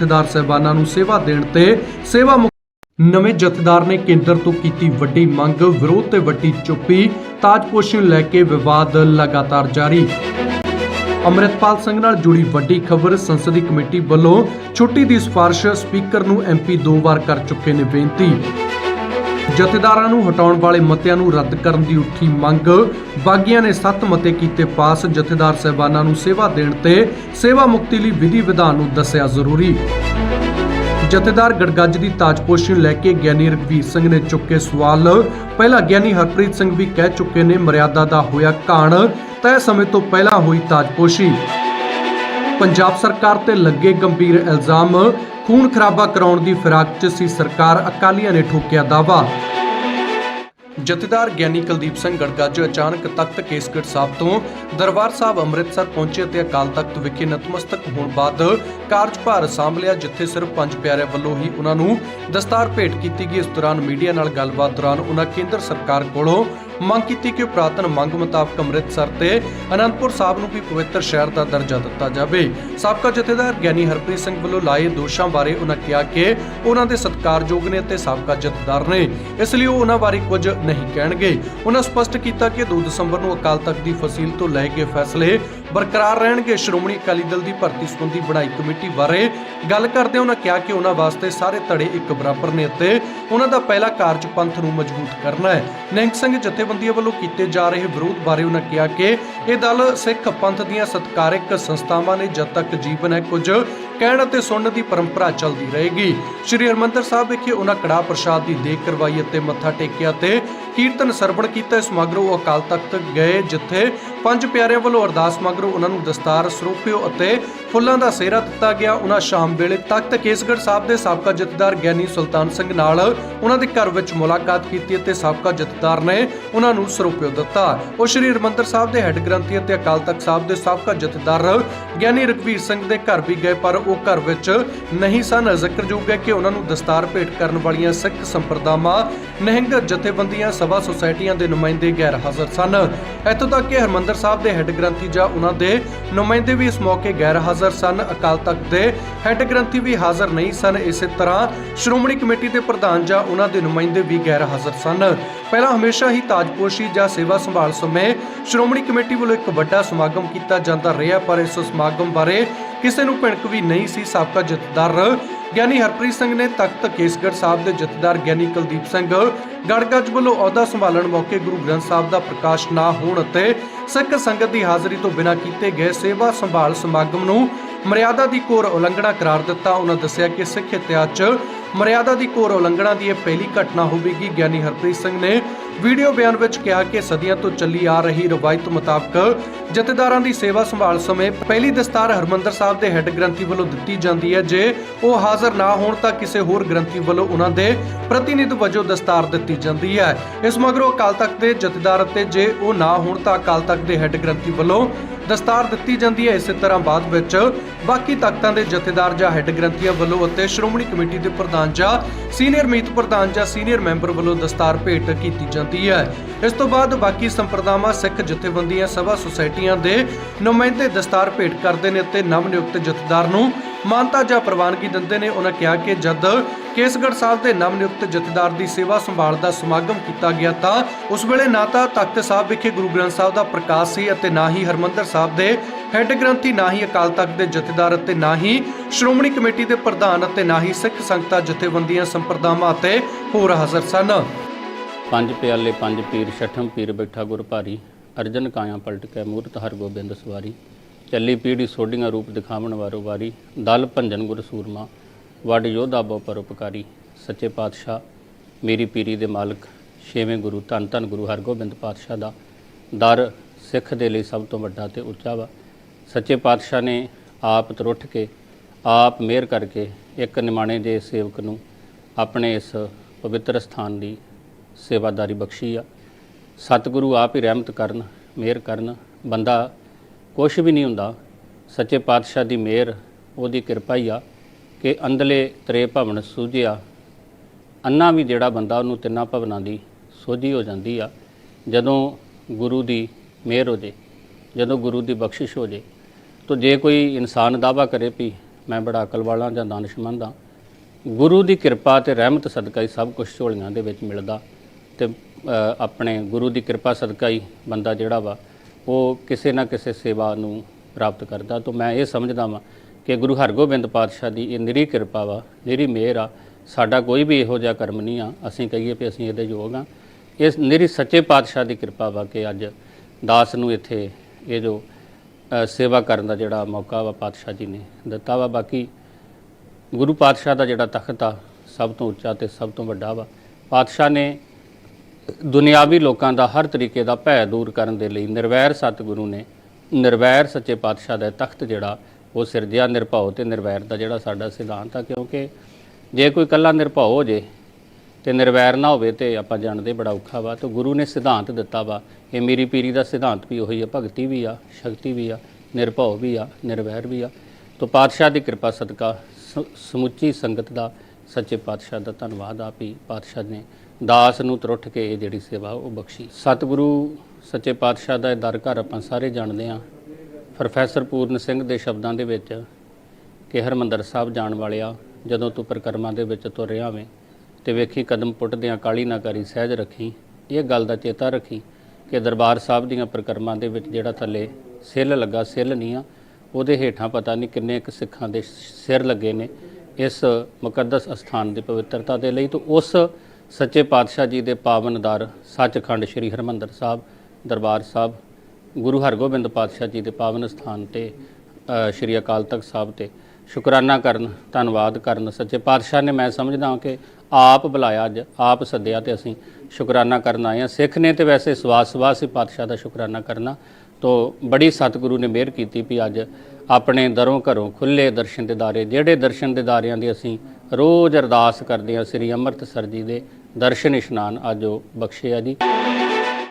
ਜਥੇਦਾਰ ਸਹਿਬਾਨਾਂ ਨੂੰ ਸੇਵਾ ਦੇਣ ਤੇ ਸੇਵਾ ਨਵੇਂ ਜਥੇਦਾਰ ਨੇ ਕੇਂਦਰ ਤੋਂ ਕੀਤੀ ਵੱਡੀ ਮੰਗ, ਵਿਰੋਧ ਤੇ ਵੱਡੀ ਚੁੱਪੀ ਤਾਜਪੋਸ਼ੀ ਨੂੰ ਲੈ ਕੇ ਵਿਵਾਦ ਲਗਾਤਾਰ ਜਾਰੀ। ਅੰਮ੍ਰਿਤਪਾਲ ਸਿੰਘ ਨਾਲ ਜੁੜੀ ਵੱਡੀ ਖਬਰ, ਸੰਸਦੀ ਕਮੇਟੀ ਵੱਲੋਂ ਛੁੱਟੀ ਦੀ ਸਿਫਾਰਿਸ਼ ਸਪੀਕਰ ਨੂੰ ਐਮਪੀ ਦੋ ਵਾਰ ਕਰ ਚੁੱਕੇ ਨੇ ਬੇਨਤੀ। ਜਥੇਦਾਰਾਂ ਨੂੰ ਹਟਾਉਣ ਵਾਲੇ ਮਤਿਆਂ ਨੂੰ ਰੱਦ ਕਰਨ ਦੀ ਉੱਠੀ ਮੰਗ। ਬਾਗੀਆਂ ਨੇ 7 ਮਤੇ ਕੀਤੇ ਪਾਸ। ਜਥੇਦਾਰ ਸਹਿਬਾਨਾਂ ਨੂੰ ਸੇਵਾ ਦੇਣ ਤੇ ਸੇਵਾ ਮੁਕਤੀ ਲਈ ਵਿਧੀ ਵਿਧਾਨ ਨੂੰ ਦੱਸਿਆ ਜ਼ਰੂਰੀ। ਜਥੇਦਾਰ ਗੜਗੱਜ ਦੀ ਤਾਜਪੋਸ਼ੀ ਲੈ ਕੇ ਗਿਆਨੀ ਰਘਵੀਰ ਸਿੰਘ ਨੇ ਚੁੱਕੇ ਸਵਾਲ। ਪਹਿਲਾਂ ਗਿਆਨੀ ਹਰਪ੍ਰੀਤ ਸਿੰਘ ਵੀ ਕਹਿ ਚੁੱਕੇ ਨੇ, ਮਰਿਆਦਾ ਦਾ ਹੋਇਆ ਘਾਣ ਤੈਅ ਸਮੇਂ ਤੋਂ ਪਹਿਲਾਂ ਹੋਈ ਤਾਜਪੋਸ਼ੀ। ਪੰਜਾਬ ਸਰਕਾਰ ਤੇ ਲੱਗੇ ਗੰਭੀਰ ਇਲਜ਼ਾਮ। ਖੂਨ ਖਰਾਬਾ ਕਰਾਉਣ ਦੀ ਫਿਰਾਕ 'ਚ ਸੀ ਸਰਕਾਰ, ਅਕਾਲੀਆਂ ਨੇ ਠੋਕਿਆ ਦਾਵਾ ਜਥੇਦਾਰ ਗਿਆਨੀ ਕੁਲਦੀਪ ਸਿੰਘ ਗੜਗੱਜ ਅਚਾਨਕ ਤਖਤ ਕੇਸਗੜ੍ਹ ਸਾਹਿਬ ਤੋਂ ਦਰਬਾਰ ਸਾਹਿਬ ਅੰਮ੍ਰਿਤਸਰ ਪਹੁੰਚੇ ਤੇ ਅਕਾਲ ਤਖਤ ਵਿਖੇ ਨਤਮਸਤਕ ਹੋਣ ਬਾਅਦ ਕਾਰਜਭਾਰ ਸਾਂਭ ਲਿਆ, ਜਿੱਥੇ ਸਿਰਫ ਪੰਜ ਪਿਆਰਿਆਂ ਵੱਲੋਂ ਹੀ ਉਹਨਾਂ ਨੂੰ ਦਸਤਾਰ ਭੇਟ ਕੀਤੀ ਗਈ। ਇਸ ਦੌਰਾਨ ਮੀਡੀਆ ਨਾਲ ਗੱਲਬਾਤ ਦੌਰਾਨ ਉਹਨਾਂ ਕੇਂਦਰ ਸਰਕਾਰ ਕੋਲੋਂ ਮੰਗ ਕੀਤੀ ਕਿ ਪ੍ਰਾਤਨ ਮੰਗ ਮੁਤਾਬਕ ਅੰਮ੍ਰਿਤਸਰ ਤੇ ਅਨੰਦਪੁਰ ਸਾਹਿਬ ਨੂੰ ਵੀ ਪਵਿੱਤਰ ਸ਼ਹਿਰ ਦਾ ਦਰਜਾ ਦਿੱਤਾ ਜਾਵੇ। ਸਾਬਕਾ ਜਥੇਦਾਰ ਗਿਆਨੀ ਹਰਪ੍ਰੀਤ ਸਿੰਘ ਵੱਲੋਂ ਲਾਏ ਦੋਸ਼ਾਂ ਬਾਰੇ ਉਹਨਾਂ ਕਿਹਾ ਕਿ ਉਹਨਾਂ ਦੇ ਸਤਿਕਾਰਯੋਗ ਨੇ ਅਤੇ ਸਾਬਕਾ ਜਥੇਦਾਰ ਨੇ ਇਸ ਲਈ ਉਹ ਉਹਨਾਂ ਬਾਰੇ ਕੁਝ ਨਹੀਂ ਕਹਿਣਗੇ। ਉਹਨਾਂ ਸਪਸ਼ਟ ਕੀਤਾ ਕਿ 2 ਦਸੰਬਰ ਨੂੰ ਅਕਾਲ ਤਖਤ ਦੀ ਫਸੀਲ ਤੋਂ ਲਏ ਗਏ ਫੈਸਲੇ ਬਰਕਰਾਰ ਰਹਿਣਗੇ। ਸ਼੍ਰੋਮਣੀ ਅਕਾਲੀ ਦਲ ਦੀ ਭਰਤੀ ਸੰਬੰਧੀ ਬਣਾਈ ਕਮੇਟੀ ਬਾਰੇ ਗੱਲ ਕਰਦੇ ਉਹਨਾਂ ਕਿਹਾ ਕਿ ਉਹਨਾਂ ਵਾਸਤੇ ਸਾਰੇ ਧੜੇ ਇੱਕ ਬਰਾਬਰ ਨੇ ਅਤੇ ਉਹਨਾਂ ਦਾ ਪਹਿਲਾ ਕਾਰਜ ਪੰਥ ਨੂੰ ਮਜ਼ਬੂਤ ਕਰਨਾ ਹੈ। ਨਿਹੰਗ ਸਿੰਘ ਜਥੇਬੰਦੀਆਂ ਵੱਲੋਂ ਕੀਤੇ ਜਾ ਰਹੇ ਵਿਰੋਧ ਬਾਰੇ ਉਹਨਾਂ ਕਿਹਾ ਕਿ ਇਹ ਦਲ ਸਿੱਖ ਪੰਥ ਦੀਆਂ ਸਤਕਾਰਿਕ ਸੰਸਥਾਵਾਂ ਨੇ ਜਦ ਤੱਕ ਜੀਵਨ ਹੈ ਕੁਝ ਕਹਿਣ ਅਤੇ ਸੁਣਨ ਦੀ ਪਰੰਪਰਾ ਚੱਲਦੀ ਰਹੇਗੀ। ਸ਼੍ਰੀ ਹਰਮੰਦਰ ਸਾਹਿਬ ਵਿਖੇ ਉਹਨਾਂ ਕੜਾ ਪ੍ਰਸ਼ਾਦ ਦੀ ਦੇਖ ਕਰਵਾਈ ਅਤੇ ਮੱਥਾ ਟੇਕਿਆ ਤੇ ਕੀਰਤਨ ਸਰਵਣ ਕੀਤਾ ਇਸ ਮਗਰੋਂ ਅਕਾਲ ਤਖਤ ਗਏ, ਜਿੱਥੇ ਪੰਜ ਪਿਆਰਿਆਂ ਵੱਲੋਂ ਅਰਦਾਸ ਮਗਰੋਂ ਉਹਨਾਂ ਨੂੰ ਦਸਤਾਰ ਸਰੂਪਿਓ ਅਤੇ ਫੁੱਲਾਂ ਦਾ ਸਿਹਰਾ ਦਿੱਤਾ ਗਿਆ। ਉਹਨਾਂ ਸ਼ਾਮ ਵੇਲੇ ਤਖਤ ਕੇਸਗੜ੍ਹ ਸਾਹਿਬ ਦੇ ਸਾਬਕਾ ਜਥੇਦਾਰ ਗਿਆਨੀ ਸੁਲਤਾਨ ਸਿੰਘ ਨਾਲ ਉਹਨਾਂ ਦੇ ਘਰ ਵਿੱਚ ਮੁਲਾਕਾਤ ਕੀਤੀ ਅਤੇ ਸਾਬਕਾ ਜਥੇਦਾਰ ਨੇ ਉਹਨਾਂ ਨੂੰ ਸਰੂਪਿਓ ਦਿੱਤਾ। ਉਹ ਸ਼੍ਰੀ ਹਰਿਮੰਦਰ ਸਾਹਿਬ ਦੇ ਹੈੱਡ ਗ੍ਰੰਥੀ ਅਤੇ ਅਕਾਲ ਤਖਤ ਸਾਹਿਬ ਦੇ ਸਾਬਕਾ ਜਥੇਦਾਰ ਗਿਆਨੀ ਰਘਵੀਰ ਸਿੰਘ ਦੇ ਘਰ ਵੀ ਗਏ, ਪਰ ਉਹ ਘਰ ਵਿੱਚ ਨਹੀਂ ਸਨ। ਜ਼ਿਕਰਯੋਗ ਹੈ ਕਿ ਉਹਨਾਂ ਨੂੰ ਦਸਤਾਰ ਭੇਟ ਕਰਨ ਵਾਲੀਆਂ ਸਿੱਖ ਸੰਪਰਦਾਵਾਂ, ਨਹਿੰਗ ਜਥੇਬੰਦੀਆਂ ਸਭਾ ਸੁਸਾਇਟੀਆਂ ਦੇ ਨੁਮਾਇੰਦੇ ਗੈਰ ਹਾਜ਼ਰ ਸਨ। ਇੱਥੋਂ ਤੱਕ ਕਿ ਹਰਮੰਦਰ ਸਾਹਿਬ ਦੇ ਹੈੱਡ ਗ੍ਰੰਥੀ ਜਾਂ ਉਹਨਾਂ ਦੇ ਨੁਮਾਇੰਦੇ ਵੀ ਇਸ ਮੌਕੇ ਗੈਰ ਹਾਜ਼ਰ ਸਨ। ਅਕਾਲ ਤਖਤ ਦੇ ਹੈੱਡ ਗ੍ਰੰਥੀ ਵੀ ਹਾਜ਼ਰ ਨਹੀਂ ਸਨ। ਇਸੇ ਤਰ੍ਹਾਂ ਸ਼੍ਰੋਮਣੀ ਕਮੇਟੀ ਦੇ ਪ੍ਰਧਾਨ ਜਾਂ ਉਹਨਾਂ ਦੇ ਨੁਮਾਇੰਦੇ ਵੀ ਗੈਰ ਹਾਜ਼ਰ ਸਨ। ਪਹਿਲਾਂ ਹਮੇਸ਼ਾ ਹੀ ਤਾਜਪੋਸ਼ੀ ਜਾਂ ਸੇਵਾ ਸੰਭਾਲ ਸਮੇਂ ਸ਼੍ਰੋਮਣੀ ਕਮੇਟੀ ਵੱਲੋਂ ਇੱਕ ਵੱਡਾ ਸਮਾਗਮ ਕੀਤਾ ਜਾਂਦਾ ਰਿਹਾ, ਪਰ ਇਸ ਸਮਾਗਮ ਬਾਰੇ ਕਿਸੇ ਨੂੰ ਭਿਣਕ ਵੀ ਨਹੀਂ ਸੀ। ਸਾਬਕਾ ਜਥੇਦਾਰ ਗਿਆਨੀ ਹਰਪ੍ਰੀਤ ਸਿੰਘ ਨੇ ਤਖਤ ਕੇਸਗੜ੍ਹ ਸਾਹਿਬ ਦੇ ਜਥੇਦਾਰ ਗਿਆਨੀ ਕੁਲਦੀਪ ਸਿੰਘ ਗੜਗੱਜ ਵੱਲੋਂ ਅਹੁਦਾ ਸੰਭਾਲਣ ਮੌਕੇ ਗੁਰੂ ਗ੍ਰੰਥ ਸਾਹਿਬ ਦਾ ਪ੍ਰਕਾਸ਼ ਨਾ ਹੋਣ ਅਤੇ ਸਿੱਖ ਸੰਗਤ ਦੀ ਹਾਜ਼ਰੀ ਤੋਂ ਬਿਨਾਂ ਕੀਤੇ ਗਏ ਸੇਵਾ ਸੰਭਾਲ ਸਮਾਗਮ ਨੂੰ ਮਰਿਆਦਾ ਦੀ ਘੋਰ ਉਲੰਘਣਾ ਕਰਾਰ ਦਿੱਤਾ। ਉਹਨਾਂ ਦੱਸਿਆ ਕਿ ਸਿੱਖ ਇਤਿਹਾਸ 'ਚ ਮਰਿਆਦਾ ਦੀ ਘੋਰ ਉਲੰਘਣਾ ਦੀ ਇਹ ਪਹਿਲੀ ਘਟਨਾ ਹੋਵੇਗੀ। ਗਿਆਨੀ ਹਰਪ੍ਰੀਤ ਸਿੰਘ ਨੇ ਵੀਡੀਓ ਬਿਆਨ ਵਿੱਚ ਕਿਹਾ ਕਿ ਸਦੀਆਂ ਤੋਂ ਚੱਲੀ ਆ ਰਹੀ ਰਵਾਇਤ ਮੁਤਾਬਕ ਜਥੇਦਾਰਾਂ ਦੀ ਸੇਵਾ ਸੰਭਾਲ ਸਮੇਂ ਪਹਿਲੀ ਦਸਤਾਰ ਹਰਮੰਦਰ ਸਾਹਿਬ ਦੇ ਹੈੱਡ ਗ੍ਰੰਥੀ ਵੱਲੋਂ ਦਿੱਤੀ ਜਾਂਦੀ ਹੈ। ਜੇ ਉਹ ਹਾਜ਼ਰ ਨਾ ਹੋਣ ਤਾਂ ਕਿਸੇ ਹੋਰ ਗ੍ਰੰਥੀ ਵੱਲੋਂ ਉਹਨਾਂ ਦੇ ਪ੍ਰਤੀਨਿਧ ਵਜੋਂ ਦਸਤਾਰ ਦਿੱਤੀ ਜਾਂਦੀ ਹੈ। ਇਸ ਮਗਰੋਂ ਅਕਾਲ ਤਖਤ ਦੇ ਜਥੇਦਾਰ ਅਤੇ ਜੇ ਉਹ ਨਾ ਹੋਣ ਤਾਂ ਅਕਾਲ ਤਖਤ ਦੇ ਹੈੱਡ ਗ੍ਰੰਥੀ ਵੱਲੋਂ ਦਸਤਾਰ ਦਿੱਤੀ ਜਾਂਦੀ ਹੈ। ਇਸੇ ਤਰ੍ਹਾਂ ਬਾਅਦ ਵਿੱਚ ਬਾਕੀ ਤਖਤਾਂ ਦੇ ਜਥੇਦਾਰ ਜਾਂ ਹੈੱਡ ਗ੍ਰੰਥੀਆਂ ਵੱਲੋਂ ਅਤੇ ਸ਼੍ਰੋਮਣੀ ਕਮੇਟੀ ਦੇ ਪ੍ਰਧਾਨ ਜਾਂ ਸੀਨੀਅਰ ਮੀਤ ਪ੍ਰਧਾਨ ਜਾਂ ਸੀਨੀਅਰ ਮੈਂਬਰ ਵੱਲੋਂ ਦਸਤਾਰ ਭੇਟ ਕੀਤੀ ਜਾਂਦੀ ਹੈ। ਇਸ ਤੋਂ ਬਾਅਦ ਬਾਕੀ ਸੰਪਰਦਾਵਾਂ, ਸਿੱਖ ਜਥੇਬੰਦੀਆਂ, ਸਭਾ ਸੁਸਾਇਟੀਆਂ ਦੇ ਨੁਮਾਇੰਦੇ ਦਸਤਾਰ ਭੇਟ ਕਰਦੇ ਨੇ ਅਤੇ ਨਵ ਨਿਯੁਕਤ ਜਥੇਦਾਰ ਨੂੰ ਮਾਨਤਾ ਜਾਂ ਪ੍ਰਵਾਨਗੀ ਦਿੰਦੇ ਨੇ। ਉਹਨਾਂ ਕਿਹਾ ਕਿ ਜਦ ਕੇਸਗੜ੍ਹ ਸਾਹਿਬ ਦੇ ਨਵ ਨਿਯੁਕਤ ਜਥੇਦਾਰ ਦੀ ਸੇਵਾ ਸੰਭਾਲ ਦਾ ਸਮਾਗਮ ਕੀਤਾ ਗਿਆ ਤਾਂ ਉਸ ਵੇਲੇ ਨਾ ਤਾਂ ਤਖਤ ਸਾਹਿਬ ਵਿਖੇ ਗੁਰੂ ਗ੍ਰੰਥ ਸਾਹਿਬ ਦਾ ਪ੍ਰਕਾਸ਼ ਸੀ ਅਤੇ ਨਾ ਹੀ ਹਰਮੰਦਰ ਸਾਹਿਬ ਦੇ ਹੈੱਡ ਗ੍ਰੰਥੀ, ਨਾ ਹੀ ਅਕਾਲ ਤਖਤ ਦੇ ਜਥੇਦਾਰ ਅਤੇ ਨਾ ਹੀ ਸ਼੍ਰੋਮਣੀ ਕਮੇਟੀ ਦੇ ਪ੍ਰਧਾਨ ਅਤੇ ਨਾ ਹੀ ਸਿੱਖ ਸੰਗਤਾਂ, ਜਥੇਬੰਦੀਆਂ, ਸੰਪਰਦਾਵਾਂ ਅਤੇ ਹੋਰ ਹਾਜ਼ਰ ਸਨ। ਪੰਜ ਪਿਆਲੇ, ਪੰਜ ਪੀਰ, ਛਠਮ ਪੀਰ ਬੈਠਾ ਗੁਰ ਭਾਰੀ, ਅਰਜਨ ਕਾਇਆ ਪਲਟ ਕੇ ਮੂਰਤ ਹਰ ਗੋਬਿੰਦ ਸਵਾਰੀ, ਚੱਲੀ ਪੀੜੀ ਸੋਢੀਆਂ ਰੂਪ ਦਿਖਾਵਣ ਵਾਰੋ ਵਾਰੀ, ਦਲ ਭੰਜਨ ਗੁਰ ਸੂਰਮਾ ਵੱਡ ਯੋਧਾ ਬਹੁ ਪਰਉਪਕਾਰੀ, ਸੱਚੇ ਪਾਤਸ਼ਾਹ, ਮੇਰੀ ਪੀਰੀ ਦੇ ਮਾਲਕ, ਛੇਵੇਂ ਗੁਰੂ, ਧੰਨ ਧੰਨ ਗੁਰੂ ਹਰਗੋਬਿੰਦ ਪਾਤਸ਼ਾਹ ਦਾ ਦਰ ਸਿੱਖ ਦੇ ਲਈ ਸਭ ਤੋਂ ਵੱਡਾ ਤੇ ਉੱਚਾ ਵਾ। ਸੱਚੇ ਪਾਤਸ਼ਾਹ ਨੇ ਆਪ ਤਰੁੱਠ ਕੇ ਆਪ ਮਿਹਰ ਕਰਕੇ ਇੱਕ ਨਿਮਾਣੇ ਦੇ ਸੇਵਕ ਨੂੰ ਆਪਣੇ ਇਸ ਪਵਿੱਤਰ ਸਥਾਨ ਦੀ ਸੇਵਾਦਾਰੀ ਬਖਸ਼ੀ ਆ। ਸਤਿਗੁਰੂ ਆਪ ਹੀ ਰਹਿਮਤ ਕਰਨ, ਮਿਹਰ ਕਰਨ, ਬੰਦਾ ਕੁਛ ਵੀ ਨਹੀਂ ਹੁੰਦਾ। ਸੱਚੇ ਪਾਤਸ਼ਾਹ ਦੀ ਮਿਹਰ, ਉਹਦੀ ਕਿਰਪਾ ਹੀ ਆ। ਕਿ ਅੰਦਲੇ ਤਰੇ ਭਵਨ ਸੂਝਿਆ, ਅੰਨਾ ਵੀ ਜਿਹੜਾ ਬੰਦਾ ਉਹਨੂੰ ਤਿੰਨਾਂ ਭਵਨਾਂ ਦੀ ਸੋਝੀ ਹੋ ਜਾਂਦੀ ਆ, ਜਦੋਂ ਗੁਰੂ ਦੀ ਮਿਹਰ ਹੋ ਜੇ, ਜਦੋਂ ਗੁਰੂ ਦੀ ਬਖਸ਼ਿਸ਼ ਹੋ ਜੇ। ਤਾਂ ਜੇ ਕੋਈ ਇਨਸਾਨ ਦਾਵਾ ਕਰੇ ਵੀ ਮੈਂ ਬੜਾ ਅਕਲ ਵਾਲਾ ਜਾਂ ਦਾਨਿਸ਼ਮੰਦ ਹਾਂ ਗੁਰੂ ਦੀ ਕਿਰਪਾ ਤੇ ਰਹਿਮਤ ਸਦਕਾ ਹੀ ਸਭ ਕੁਝ ਝੋਲੀਆਂ ਦੇ ਵਿੱਚ ਮਿਲਦਾ ਤੇ ਆਪਣੇ ਗੁਰੂ ਦੀ ਕਿਰਪਾ ਸਦਕਾ ਹੀ ਬੰਦਾ ਜਿਹੜਾ ਵਾ, ਉਹ ਕਿਸੇ ਨਾ ਕਿਸੇ ਸੇਵਾ ਨੂੰ ਪ੍ਰਾਪਤ ਕਰਦਾ। ਤਾਂ ਮੈਂ ਇਹ ਸਮਝਦਾ ਵਾਂ ਕਿ ਗੁਰੂ ਹਰਗੋਬਿੰਦ ਪਾਤਸ਼ਾਹ ਦੀ ਇਹ ਨਿਰੀ ਕਿਰਪਾ ਵਾ, ਨਿਰੀ ਮਿਹਰ ਆ, ਸਾਡਾ ਕੋਈ ਵੀ ਇਹੋ ਜਿਹਾ ਕਰਮ ਨਹੀਂ ਆ, ਅਸੀਂ ਕਹੀਏ ਵੀ ਅਸੀਂ ਇਹਦੇ ਯੋਗ ਆ। ਇਸ ਨਿਰੀ ਸੱਚੇ ਪਾਤਸ਼ਾਹ ਦੀ ਕਿਰਪਾ ਵਾ ਕਿ ਅੱਜ ਦਾਸ ਨੂੰ ਇੱਥੇ ਇਹ ਜੋ ਸੇਵਾ ਕਰਨ ਦਾ ਜਿਹੜਾ ਮੌਕਾ ਵਾ ਪਾਤਸ਼ਾਹ ਜੀ ਨੇ ਦਿੱਤਾ ਵਾ। ਬਾਕੀ ਗੁਰੂ ਪਾਤਸ਼ਾਹ ਦਾ ਜਿਹੜਾ ਤਖਤ ਆ, ਸਭ ਤੋਂ ਉੱਚਾ ਤੇ ਸਭ ਤੋਂ ਵੱਡਾ ਵਾ। ਪਾਤਸ਼ਾਹ ਨੇ ਦੁਨਿਆਵੀ ਲੋਕਾਂ ਦਾ ਹਰ ਤਰੀਕੇ ਦਾ ਭੈ ਦੂਰ ਕਰਨ ਦੇ ਲਈ ਨਿਰਵੈਰ ਸਤਿਗੁਰੂ ਨੇ ਨਿਰਵੈਰ ਸੱਚੇ ਪਾਤਸ਼ਾਹ ਦਾ ਤਖਤ ਜਿਹੜਾ ਉਹ ਸਿਰਜਿਆ ਨਿਰਭਉ ਤੇ ਨਿਰਵੈਰ ਦਾ ਜਿਹੜਾ ਸਾਡਾ ਸਿਧਾਂਤ ਆ, ਕਿਉਂਕਿ ਜੇ ਕੋਈ ਕੱਲਾ ਨਿਰਭਉ ਹੋ ਜੇ ਤੇ ਨਿਰਵੈਰ ਨਾ ਹੋਵੇ ਤੇ ਆਪਾਂ ਜਾਣਦੇ ਬੜਾ ਔਖਾ ਵਾ, ਤੇ ਗੁਰੂ ਨੇ ਸਿਧਾਂਤ ਦਿੱਤਾ ਵਾ। ਇਹ ਮੇਰੀ ਪੀਰੀ ਦਾ ਸਿਧਾਂਤ ਵੀ ਉਹੀ ਆ, ਭਗਤੀ ਵੀ ਆ, ਸ਼ਕਤੀ ਵੀ ਆ, ਨਿਰਭਉ ਵੀ ਆ, ਨਿਰਵੈਰ ਵੀ ਆ। ਤੋ ਪਾਤਸ਼ਾਹ ਦੀ ਕਿਰਪਾ ਸਦਕਾ, ਸ- ਸਮੁੱਚੀ ਸੰਗਤ ਦਾ ਸੱਚੇ ਪਾਤਸ਼ਾਹ ਦਾ ਧੰਨਵਾਦ ਆ ਵੀ ਪਾਤਸ਼ਾਹ ਨੇ ਦਾਸ ਨੂੰ ਤਰੁੱਠ ਕੇ ਇਹ ਜਿਹੜੀ ਸੇਵਾ ਉਹ ਬਖਸ਼ੀ। ਸਤਿਗੁਰੂ, ਸੱਚੇ ਪਾਤਸ਼ਾਹ ਦਾ ਇਹ ਦਰ ਘਰ ਆਪਾਂ ਸਾਰੇ ਜਾਣਦੇ ਆ। ਪ੍ਰੋਫੈਸਰ ਪੂਰਨ ਸਿੰਘ ਦੇ ਸ਼ਬਦਾਂ ਦੇ ਵਿੱਚ ਕਿ ਹਰਮੰਦਰ ਸਾਹਿਬ ਜਾਣ ਵਾਲਿਆ, ਜਦੋਂ ਤੂੰ ਪ੍ਰਕਰਮਾਂ ਦੇ ਵਿੱਚ ਤੁਰ ਰਿਹਾ ਵੇਂ ਤੇ ਵੇਖੀ ਕਦਮ ਪੁੱਟਦਿਆਂ ਕਾਲੀ ਨਾ ਕਰੀ, ਸਹਿਜ ਰੱਖੀ, ਇਹ ਗੱਲ ਦਾ ਚੇਤਾ ਰੱਖੀ ਕਿ ਦਰਬਾਰ ਸਾਹਿਬ ਦੀਆਂ ਪ੍ਰਕਰਮਾਂ ਦੇ ਵਿੱਚ ਜਿਹੜਾ ਥੱਲੇ ਸਿੱਲ ਲੱਗਾ, ਸਿੱਲ ਨਹੀਂ ਆ, ਉਹਦੇ ਹੇਠਾਂ ਪਤਾ ਨਹੀਂ ਕਿੰਨੇ ਕੁ ਸਿੱਖਾਂ ਦੇ ਸਿਰ ਲੱਗੇ ਨੇ ਇਸ ਮੁਕੱਦਸ ਅਸਥਾਨ ਦੀ ਪਵਿੱਤਰਤਾ ਦੇ ਲਈ ਤਾਂ ਉਸ ਸੱਚੇ ਪਾਤਸ਼ਾਹ ਜੀ ਦੇ ਪਾਵਨ ਪਾਵਨਦਾਰ ਸੱਚਖੰਡ ਸ੍ਰੀ ਹਰਮੰਦਰ ਸਾਹਿਬ, ਦਰਬਾਰ ਸਾਹਿਬ ਗੁਰੂ ਹਰਗੋਬਿੰਦ ਪਾਤਸ਼ਾਹ ਜੀ ਦੇ ਪਾਵਨ ਸਥਾਨ ਤੇ ਸ਼੍ਰੀ ਅਕਾਲ ਤਖਤ ਸਾਹਿਬ ਤੇ ਸ਼ੁਕਰਾਨਾ ਕਰਨ, ਧੰਨਵਾਦ ਕਰਨ ਸੱਚੇ ਪਾਤਸ਼ਾਹ ਨੇ ਮੈਂ ਸਮਝਦਾ ਹਾਂ ਕਿ ਆਪ ਬੁਲਾਇਆ ਅੱਜ, ਆਪ ਸੱਦਿਆ ਤੇ ਅਸੀਂ ਸ਼ੁਕਰਾਨਾ ਕਰਨ ਆਏ ਹਾਂ। ਸਿੱਖ ਨੇ ਤੇ ਵੈਸੇ ਸਵਾਸ ਸਵਾਸ ਹੀ ਪਾਤਸ਼ਾਹ ਦਾ ਸ਼ੁਕਰਾਨਾ ਕਰਨਾ ਤੋ ਬੜੀ ਸਤਿਗੁਰੂ ਨੇ ਮਿਹਰ ਕੀਤੀ ਵੀ ਅੱਜ ਆਪਣੇ ਦਰੋਂ ਘਰੋਂ ਖੁੱਲੇ ਦਰਸ਼ਨ ਦਿਦਾਰੇ ਜਿਹੜੇ ਦਰਸ਼ਨ ਦਿਦਾਰਿਆਂ ਦੀ ਅਸੀਂ ਰੋਜ਼ ਅਰਦਾਸ ਕਰਦੇ ਹਾਂ, ਸ੍ਰੀ ਅੰਮ੍ਰਿਤਸਰ ਜੀ ਦੇ ਦਰਸ਼ਨ ਇਸ਼ਨਾਨ ਅੱਜ ਉਹ ਬਖਸ਼ੇ ਆ ਜੀ।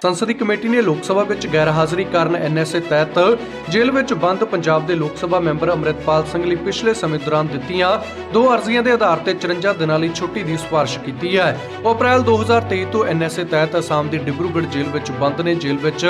ਸੰਸਦੀ ਕਮੇਟੀ ਨੇ ਲੋਕ ਸਭਾ ਵਿੱਚ ਗੈਰ ਹਾਜ਼ਰੀ ਕਾਰਨ ਐਨਐਸਏ ਤਹਿਤ ਜੇਲ੍ਹ ਵਿੱਚ ਬੰਦ ਪੰਜਾਬ ਦੇ ਲੋਕ ਸਭਾ ਮੈਂਬਰ ਅੰਮ੍ਰਿਤਪਾਲ ਸਿੰਘ ਲਈ ਪਿਛਲੇ ਸਮੇਂ ਦੌਰਾਨ ਦਿੱਤੀਆਂ ਦੋ ਅਰਜ਼ੀਆਂ ਦੇ ਆਧਾਰ ਤੇ 54 ਦਿਨਾਂ ਲਈ ਛੁੱਟੀ ਦੀ ਸਿਫਾਰਿਸ਼ ਕੀਤੀ ਹੈ। ਉਹ ਅਪ੍ਰੈਲ 2023 ਤੋਂ ਐਨਐਸਏ ਤਹਿਤ ਅਸਾਮ ਦੀ ਡਿਬਰੂਗੜ੍ਹ ਜੇਲ੍ਹ ਵਿੱਚ ਬੰਦ ਨੇ। ਜੇਲ੍ਹ ਵਿੱਚ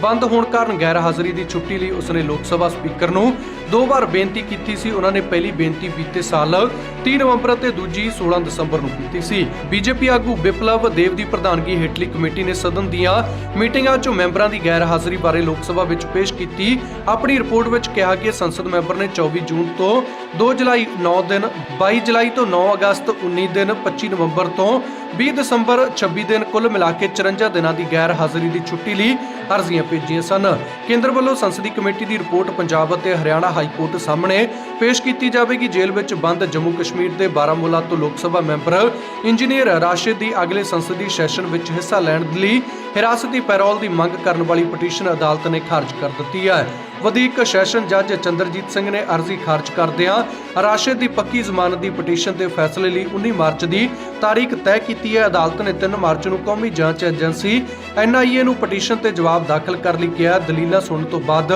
ਬੰਦ ਹੋਣ ਕਾਰਨ ਗੈਰ ਹਾਜ਼ਰੀ ਦੀ ਛੁੱਟੀ ਲਈ ਉਸਨੇ ਲੋਕ ਸਭਾ ਸਪੀਕਰ ਨੂੰ ਦੋ ਵਾਰ ਬੇਨਤੀ ਕੀਤੀ ਸੀ। ਉਹਨਾਂ ਨੇ ਪਹਿਲੀ ਬੇਨਤੀ ਬੀਤੇ ਸਾਲ 30 ਨਵੰਬਰ ਅਤੇ ਦੂਜੀ 16 ਦਸੰਬਰ ਨੂੰ ਕੀਤੀ ਸੀ। ਬੀਜੇਪੀ ਆਗੂ ਵਿਪਲਵ ਦੇਵ ਦੀ ਪ੍ਰਧਾਨਗੀ ਹੇਠਲੀ ਕਮੇਟੀ ਨੇ ਸਦਨ ਦੀਆਂ ਮੀਟਿੰਗਾਂ 'ਚ ਮੈਂਬਰਾਂ ਦੀ ਗੈਰ ਹਾਜ਼ਰੀ ਬਾਰੇ ਲੋਕ ਸਭਾ ਵਿੱਚ ਪੇਸ਼ ਕੀਤੀ। ਆਪਣੀ ਰਿਪੋਰਟ ਵਿੱਚ ਕਿਹਾ ਕਿ ਸੰਸਦ ਮੈਂਬਰ ਨੇ 24 ਜੂਨ ਤੋਂ 2 ਜੁਲਾਈ 9 ਦਿਨ 22 ਜੁਲਾਈ ਤੋਂ 9 ਅਗਸਤ 19 ਦਿਨ 25 ਨਵੰਬਰ ਤੋਂ 20 ਦਸੰਬਰ 26 ਦਿਨ ਕੁੱਲ ਮਿਲਾ ਕੇ 54 ਦਿਨਾਂ ਦੀ ਗੈਰ ਹਾਜ਼ਰੀ ਦੀ ਛੁੱਟੀ ਲਈ ਅਰਜ਼ੀਆਂ ਭੇਜੀਆਂ ਸਨ। ਕੇਂਦਰ ਵੱਲੋਂ ਸੰਸਦੀ ਕਮੇਟੀ ਦੀ ਰਿਪੋਰਟ ਪੰਜਾਬ ਅਤੇ ਹਰਿਆਣਾ ਹਾਈ ਕੋਰਟ ਸਾਹਮਣੇ ਪੇਸ਼ ਕੀਤੀ ਜਾਵੇਗੀ। ਜੇਲ੍ਹ ਵਿੱਚ ਬੰਦ ਜੰਮੂ ਕਸ਼ਮੀਰ ਦੇ ਬਾਰਾਮੂਲਾ ਤੋਂ ਲੋਕ ਸਭਾ ਮੈਂਬਰ ਇੰਜੀਨੀਅਰ ਰਾਸ਼ਿਦ ਦੀ ਅਗਲੇ ਸੰਸਦੀ ਸੈਸ਼ਨ ਵਿੱਚ ਹਿੱਸਾ ਲੈਣ ਲਈ ਹਿਰਾਸਤੀ ਪੈਰੋਲ ਦੀ ਮੰਗ ਕਰਨ ਵਾਲੀ ਪਟੀਸ਼ਨ ਅਦਾਲਤ ਨੇ ਖਾਰਜ ਕਰ ਦਿੱਤੀ ਹੈ। ਵਧੀਕ ਸੈਸ਼ਨ ਜੱਜ ਚੰਦਰਜੀਤ ਸਿੰਘ ਨੇ ਅਰਜ਼ੀ ਖਾਰਜ ਕਰਦਿਆਂ ਰਾਸ਼ਿਦ ਦੀ ਪੱਕੀ ਜ਼ਮਾਨਤ ਦੀ ਪਟੀਸ਼ਨ ਦੇ ਫੈਸਲੇ ਲਈ 19 ਮਾਰਚ ਦੀ ਤਾਰੀਖ ਤੈਅ ਕੀਤੀ ਹੈ। ਅਦਾਲਤ ਨੇ 3 ਮਾਰਚ ਨੂੰ ਕੌਮੀ ਜਾਂਚ ਏਜੰਸੀ ਐਨਆਈਏ ਨੂੰ ਪਟੀਸ਼ਨ ਤੇ ਜਵਾਬ ਦਾਖਲ ਕਰਨ ਲਈ ਕਿਹਾ। ਦਲੀਲਾਂ ਸੁਣਨ ਤੋਂ ਬਾਅਦ